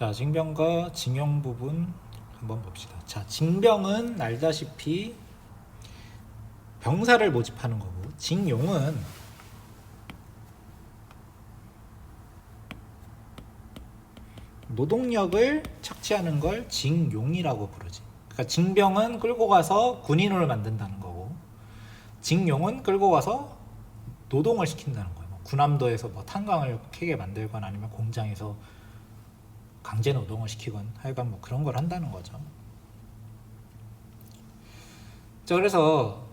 자, 징병과 징용 부분 한번 봅시다. 자, 징병은 알다시피 병사를 모집하는 거고, 징용은 노동력을 착취하는 걸 징용이라고 부르지. 그러니까 징병은 끌고 가서 군인으로 만든다는 거고, 징용은 끌고 가서 노동을 시킨다는 거예요. 뭐 군함도에서 뭐 탄광을 캐게 만들거나 아니면 공장에서 강제 노동을 시키건 하여간 뭐 그런 걸 한다는 거죠. 자 그래서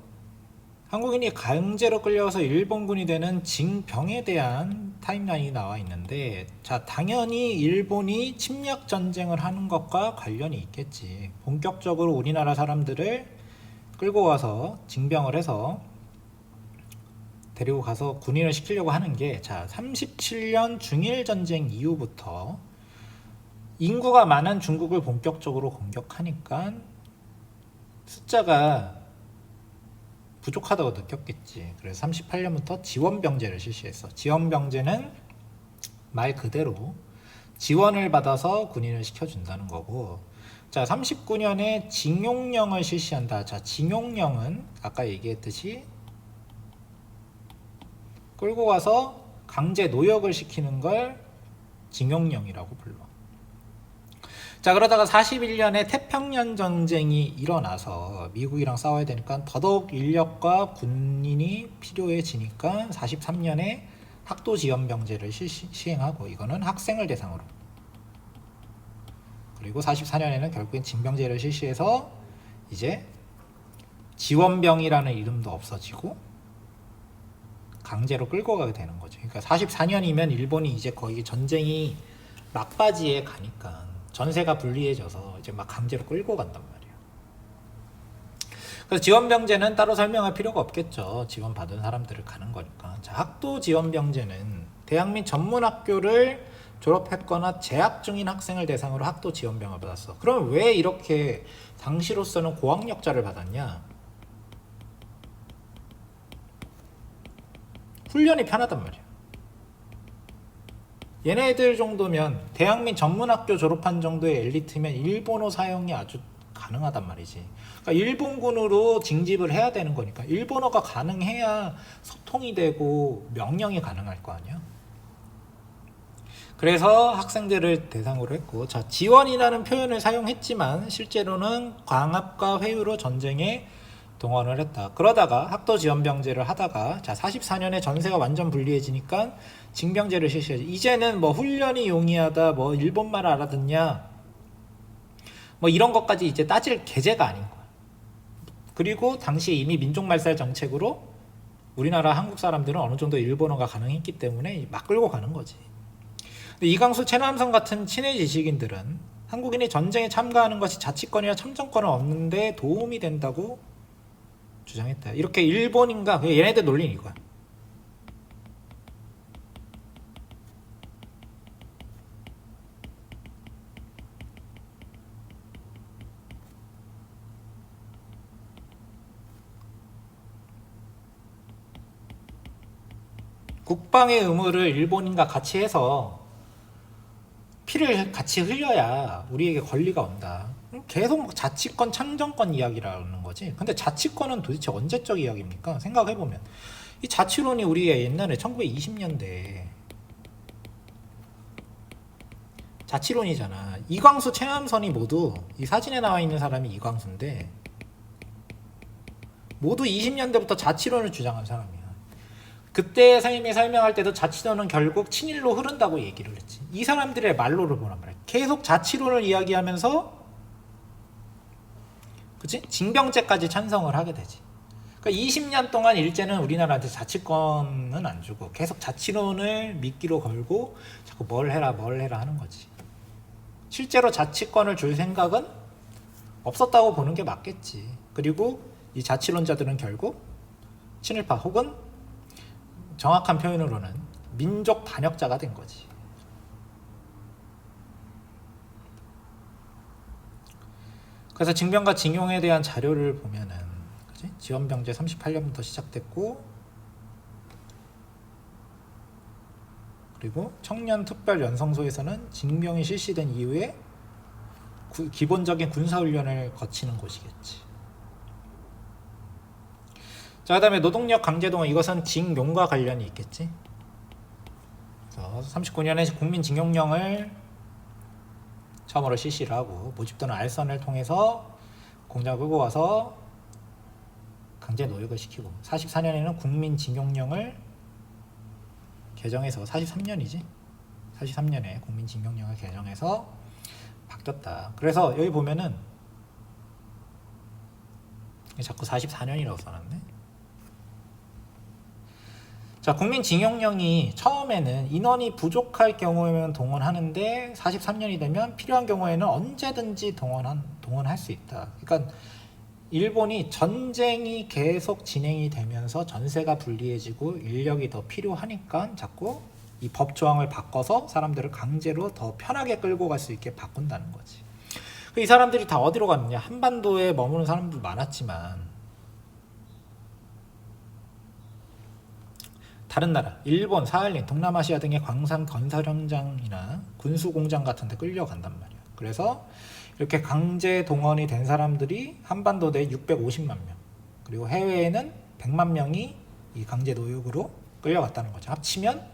한국인이 강제로 끌려와서 일본군이 되는 징병에 대한 타임라인이 나와 있는데 자 당연히 일본이 침략 전쟁을 하는 것과 관련이 있겠지. 본격적으로 우리나라 사람들을 끌고 와서 징병을 해서 데리고 가서 군인을 시키려고 하는 게 자 37년 중일 전쟁 이후부터 인구가 많은 중국을 본격적으로 공격하니까 숫자가 부족하다고 느꼈겠지. 그래서 38년부터 지원병제를 실시했어. 지원병제는 말 그대로 지원을 받아서 군인을 시켜준다는 거고. 자, 39년에 징용령을 실시한다. 자, 징용령은 아까 얘기했듯이 끌고 가서 강제 노역을 시키는 걸 징용령이라고 불러. 자 그러다가 41년에 태평양 전쟁이 일어나서 미국이랑 싸워야 되니까 더더욱 인력과 군인이 필요해지니까 43년에 학도 지원 병제를 실시, 시행하고 이거는 학생을 대상으로 그리고 44년에는 결국엔 징병제를 실시해서 이제 지원병이라는 이름도 없어지고 강제로 끌고 가게 되는 거죠. 그러니까 44년이면 일본이 이제 거의 전쟁이 막바지에 가니까 전세가 불리해져서 이제 막 강제로 끌고 간단 말이에요. 그래서 지원병제는 따로 설명할 필요가 없겠죠. 지원 받은 사람들을 가는 거니까. 자, 학도 지원병제는 대학 및 전문학교를 졸업했거나 재학 중인 학생을 대상으로 학도 지원병을 받았어. 그럼 왜 이렇게 당시로서는 고학력자를 받았냐? 훈련이 편하단 말이야. 얘네들 정도면 대학 및 전문학교 졸업한 정도의 엘리트면 일본어 사용이 아주 가능하단 말이지. 그러니까 일본군으로 징집을 해야 되는 거니까 일본어가 가능해야 소통이 되고 명령이 가능할 거 아니야. 그래서 학생들을 대상으로 했고, 자 지원이라는 표현을 사용했지만 실제로는 광합과 회유로 전쟁에 동원을 했다. 그러다가 학도 지원병제를 하다가 자 44년에 전세가 완전 불리해지니까 징병제를 실시하지. 이제는 뭐 훈련이 용이하다, 뭐 일본말 알아듣냐, 뭐 이런 것까지 이제 따질 계제가 아닌 거야. 그리고 당시에 이미 민족 말살 정책으로 우리나라 한국 사람들은 어느 정도 일본어가 가능했기 때문에 막 끌고 가는 거지. 근데 이강수 최남성 같은 친해 지식인들은 한국인이 전쟁에 참가하는 것이 자치권이나 참정권은 없는데 도움이 된다고 주장했다. 이렇게 일본인가 얘네들 논리는 이거야. 국방의 의무를 일본인과 같이 해서 피를 같이 흘려야 우리에게 권리가 온다. 계속 막 자치권, 참정권 이야기라는 거지. 근데 자치권은 도대체 언제적 이야기입니까? 생각해 보면. 이 자치론이 우리의 옛날에 1920년대 자치론이잖아. 이광수, 최남선이 모두 이 사진에 나와 있는 사람이 이광수인데 모두 20년대부터 자치론을 주장한 사람이야. 그때 삶이 설명할 때도 자치론은 결국 친일로 흐른다고 얘기를 했지. 이 사람들의 말로를 보란 말이야. 계속 자치론을 이야기하면서 그치? 징병제까지 찬성을 하게 되지. 그러니까 20년 동안 일제는 우리나라한테 자치권은 안 주고 계속 자치론을 미끼로 걸고 자꾸 뭘 해라 뭘 해라 하는 거지. 실제로 자치권을 줄 생각은 없었다고 보는 게 맞겠지. 그리고 이 자치론자들은 결국 친일파 혹은 정확한 표현으로는 민족 반역자가 된 거지. 그래서 징병과 징용에 대한 자료를 보면은 그치? 지원병제 38년부터 시작됐고 그리고 청년 특별 연성소에서는 징병이 실시된 이후에 구- 기본적인 군사 훈련을 거치는 곳이겠지. 자, 그 다음에 노동력 강제 동원 이것은 징용과 관련이 있겠지. 그래서 39년에 국민징용령을 처음으로 실시를 하고 모집 또는 알선을 통해서 공장을 끌고 와서 강제 노역을 시키고 44년에는 국민징용령을 개정해서 43년이지 43년에 국민징용령을 개정해서 바뀌었다. 그래서 여기 보면은 자꾸 44년이라고 써놨네. 자, 국민징용령이 처음에는 인원이 부족할 경우에만 동원하는데 43년이 되면 필요한 경우에는 언제든지 동원한 동원할 수 있다. 그러니까 일본이 전쟁이 계속 진행이 되면서 전세가 불리해지고 인력이 더 필요하니까 자꾸 이 법 조항을 바꿔서 사람들을 강제로 더 편하게 끌고 갈 수 있게 바꾼다는 거지. 그이 사람들이 다 어디로 갔느냐? 한반도에 머무는 사람들 많았지만 다른 나라, 일본, 사할린, 동남아시아 등의 광산 건설 현장이나 군수 공장 같은 데 끌려간단 말이야. 그래서 이렇게 강제 동원이 된 사람들이 한반도 내 650만 명, 그리고 해외에는 100만 명이 이 강제 노역으로 끌려갔다는 거죠. 합치면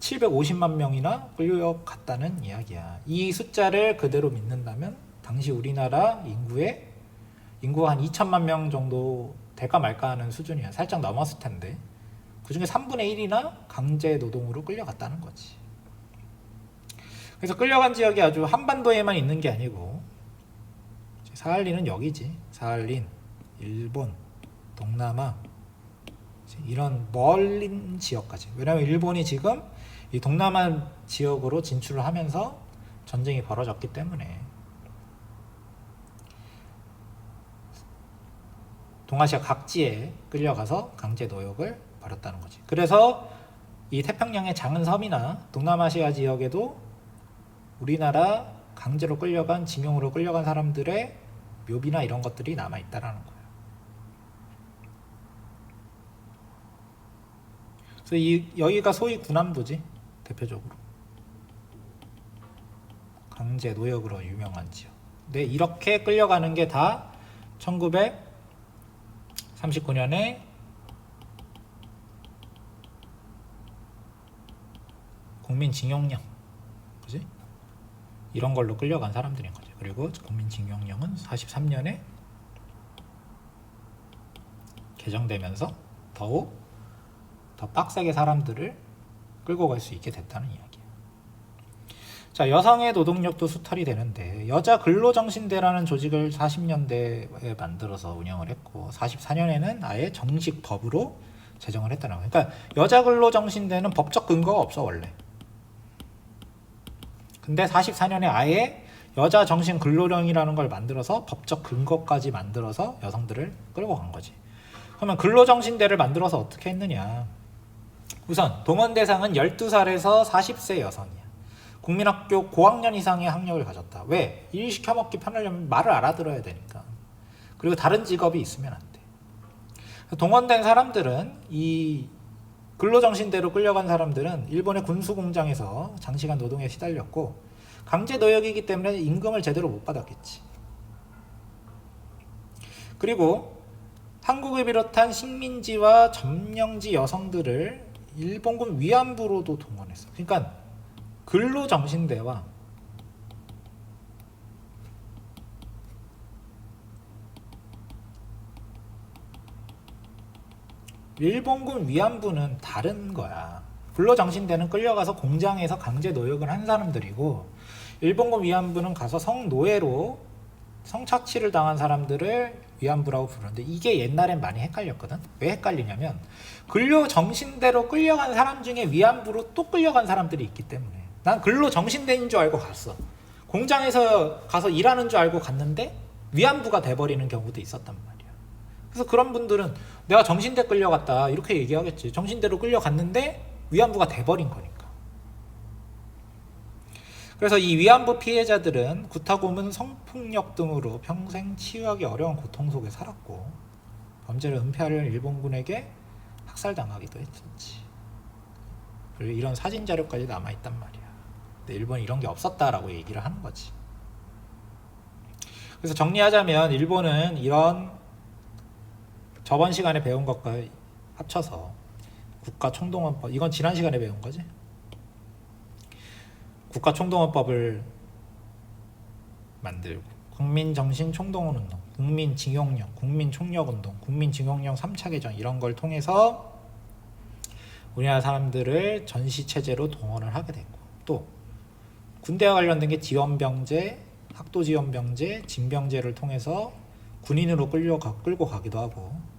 750만 명이나 끌려갔다는 이야기야. 이 숫자를 그대로 믿는다면 당시 우리나라 인구의 인구가 한 2천만 명 정도 될까 말까 하는 수준이야. 살짝 넘었을 텐데. 그 중에 3분의 1이나 강제 노동으로 끌려갔다는 거지. 그래서 끌려간 지역이 아주 한반도에만 있는 게 아니고 사할린은 여기지. 사할린, 일본, 동남아 이런 멀린 지역까지. 왜냐하면 일본이 지금 이 동남아 지역으로 진출을 하면서 전쟁이 벌어졌기 때문에 동아시아 각지에 끌려가서 강제 노역을 벌였다는 거지. 그래서 이 태평양의 작은 섬이나 동남아시아 지역에도 우리나라 강제로 끌려간 징용으로 끌려간 사람들의 묘비나 이런 것들이 남아 있다라는 거예요. 그래서 이 여기가 소위 군함도지 대표적으로 강제 노역으로 유명한 지역. 근데 이렇게 끌려가는 게 다 1939년에 국민징용령, 그지? 이런 걸로 끌려간 사람들인 거죠. 그리고 국민징용령은 43년에 개정되면서 더욱 더 빡세게 사람들을 끌고 갈 수 있게 됐다는 이야기예요. 자, 여성의 노동력도 수탈이 되는데 여자 근로정신대라는 조직을 40년대에 만들어서 운영을 했고 44년에는 아예 정식 법으로 제정을 했다는 거예요. 그러니까 여자 근로정신대는 법적 근거가 없어 원래. 근데 44년에 아예 여자 정신 근로령이라는 걸 만들어서 법적 근거까지 만들어서 여성들을 끌고 간 거지. 그러면 근로정신대를 만들어서 어떻게 했느냐? 우선 동원 대상은 12살에서 40세 여성이야. 국민학교 고학년 이상의 학력을 가졌다. 왜? 일 시켜먹기 편하려면 말을 알아들어야 되니까. 그리고 다른 직업이 있으면 안 돼. 동원된 사람들은 이 근로정신대로 끌려간 사람들은 일본의 군수공장에서 장시간 노동에 시달렸고 강제 노역이기 때문에 임금을 제대로 못 받았겠지. 그리고 한국을 비롯한 식민지와 점령지 여성들을 일본군 위안부로도 동원했어. 그러니까 근로정신대와 일본군 위안부는 다른 거야. 근로정신대는 끌려가서 공장에서 강제 노역을 한 사람들이고 일본군 위안부는 가서 성노예로 성착취를 당한 사람들을 위안부라고 부르는데 이게 옛날엔 많이 헷갈렸거든. 왜 헷갈리냐면 근로 정신대로 끌려간 사람 중에 위안부로 또 끌려간 사람들이 있기 때문에 난 근로 정신대인 줄 알고 갔어. 공장에서 가서 일하는 줄 알고 갔는데 위안부가 돼버리는 경우도 있었단 말이야. 그래서 그런 분들은 내가 정신대 끌려갔다 이렇게 얘기하겠지. 정신대로 끌려갔는데 위안부가 돼버린 거니까. 그래서 이 위안부 피해자들은 구타고문, 성폭력 등으로 평생 치유하기 어려운 고통 속에 살았고 범죄를 은폐하려는 일본군에게 학살당하기도 했었지. 그리고 이런 사진 자료까지 남아 있단 말이야. 근데 일본이 이런 게 없었다라고 얘기를 하는 거지. 그래서 정리하자면 일본은 이런 저번 시간에 배운 것과 합쳐서 국가 총동원법 이건 지난 시간에 배운 거지. 국가 총동원법을 만들고 국민 정신 총동원 운동, 국민 징용령, 국민 총력 운동, 국민 징용령 3차 개정 이런 걸 통해서 우리나라 사람들을 전시 체제로 동원을 하게 됐고 또 군대와 관련된 게 지원병제, 학도 지원병제, 징병제를 통해서 군인으로 끌려 가, 끌고 가기도 하고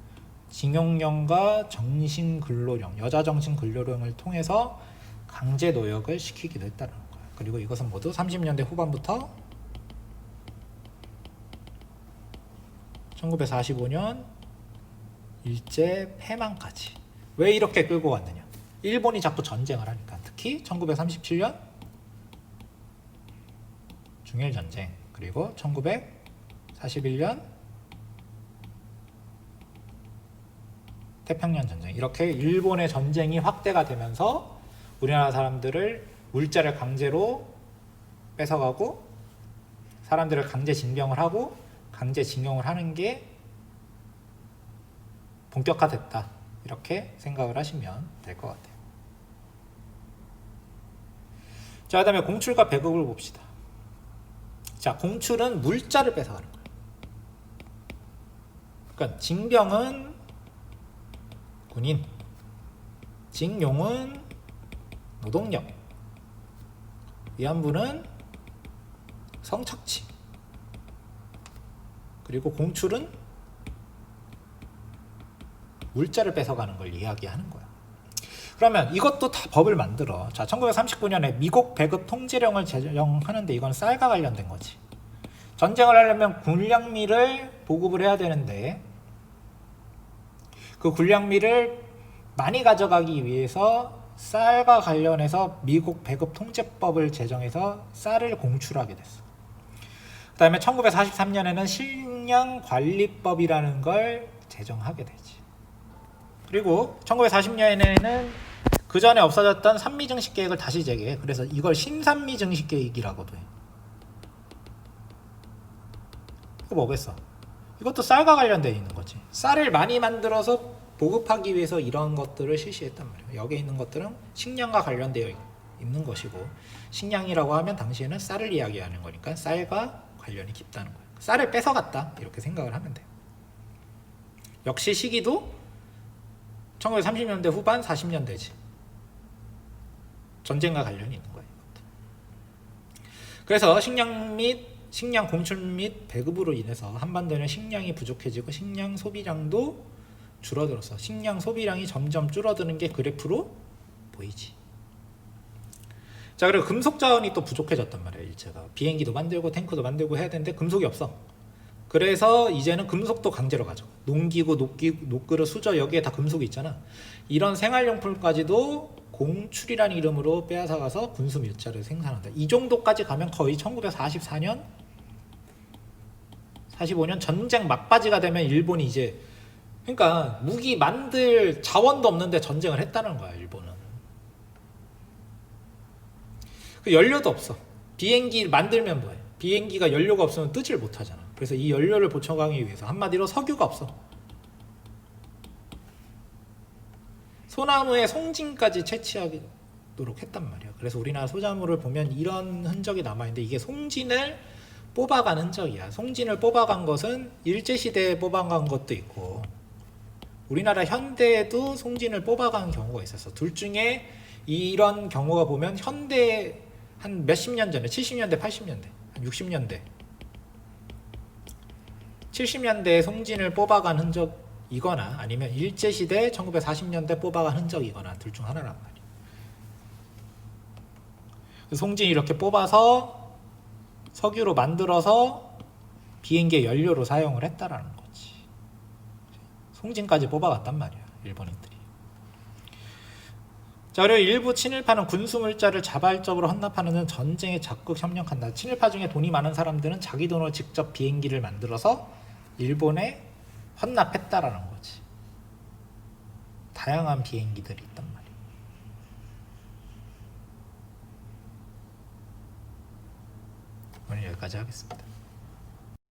징용령과 정신근로령, 여자 정신근로령을 통해서 강제 노역을 시키기도 했다는 거야. 그리고 이것은 모두 30년대 후반부터 1945년 일제 폐망까지 왜 이렇게 끌고 왔느냐? 일본이 자꾸 전쟁을 하니까 특히 1937년 중일 전쟁 그리고 1941년 태평양 전쟁 이렇게 일본의 전쟁이 확대가 되면서 우리나라 사람들을 물자를 강제로 뺏어가고 사람들을 강제 징병을 하고 강제 징용을 하는 게 본격화됐다 이렇게 생각을 하시면 될 것 같아요. 자, 그다음에 공출과 배급을 봅시다. 자, 공출은 물자를 뺏어가는 거예요. 그러니까 징병은 군인, 징용은 노동력, 위안부는 성착취, 그리고 공출은 물자를 뺏어가는 걸 이야기하는 거야. 그러면 이것도 다 법을 만들어. 자, 1939년에 미국 배급 통제령을 제정하는데 이건 쌀과 관련된 거지. 전쟁을 하려면 군량미를 보급을 해야 되는데 그 군량미를 많이 가져가기 위해서 쌀과 관련해서 미국 배급 통제법을 제정해서 쌀을 공출하게 됐어. 그 다음에 1943년에는 식량 관리법이라는 걸 제정하게 되지. 그리고 1940년에는 그 전에 없어졌던 산미 증식 계획을 다시 재개해. 그래서 이걸 신산미 증식 계획이라고도 해. 이거 뭐겠어? 이것도 쌀과 관련되어 있는 거지. 쌀을 많이 만들어서 보급하기 위해서 이런 것들을 실시했단 말이에요. 여기 있는 것들은 식량과 관련되어 있는 것이고 식량이라고 하면 당시에는 쌀을 이야기하는 거니까 쌀과 관련이 깊다는 거예요. 쌀을 뺏어갔다 이렇게 생각을 하면 돼요. 역시 시기도 1930년대 후반 40년대지. 전쟁과 관련이 있는 거예요. 그래서 식량 및 식량 공출 및 배급으로 인해서 한반도는 식량이 부족해지고 식량 소비량도 줄어들어서 식량 소비량이 점점 줄어드는 게 그래프로 보이지. 자 그리고 금속 자원이 또 부족해졌단 말이에요 일제가. 비행기도 만들고 탱크도 만들고 해야 되는데 금속이 없어. 그래서 이제는 금속도 강제로 가져 농기구 녹기, 녹그릇 수저 여기에 다 금속이 있잖아. 이런 생활용품까지도 공출이라는 이름으로 빼앗아가서 군수 밀자를 생산한다 이 정도까지 가면 거의 1944년 45년 전쟁 막바지가 되면 일본이 이제 그러니까 무기 만들 자원도 없는데 전쟁을 했다는 거야 일본은 그 연료도 없어. 비행기 만들면 뭐해? 비행기가 연료가 없으면 뜨질 못하잖아. 그래서 이 연료를 보충하기 위해서 한마디로 석유가 없어. 소나무에 송진까지 채취하도록 했단 말이야. 그래서 우리나라 소자물을 보면 이런 흔적이 남아 있는데 이게 송진을 뽑아간 흔적이야. 송진을 뽑아간 것은 일제 시대에 뽑아간 것도 있고 우리나라 현대에도 송진을 뽑아간 경우가 있었어. 둘 중에 이런 경우가 보면 현대 한 몇십 년 전에 70년대 80년대 한 60년대 70년대에 송진을 뽑아간 흔적 이거나 아니면 일제시대 1940년대 뽑아간 흔적이거나 둘 중 하나란 말이에요. 송진 이렇게 뽑아서 석유로 만들어서 비행기의 연료로 사용을 했다라는 거지. 송진까지 뽑아갔단 말이야 일본인들이. 자, 그리고 일부 친일파는 군수물자를 자발적으로 헌납하는 등 전쟁에 적극 협력한다. 친일파 중에 돈이 많은 사람들은 자기 돈으로 직접 비행기를 만들어서 일본에 헌납했다라는 거지. 다양한 비행기들이 있단 말이야. 오늘 여기까지 하겠습니다.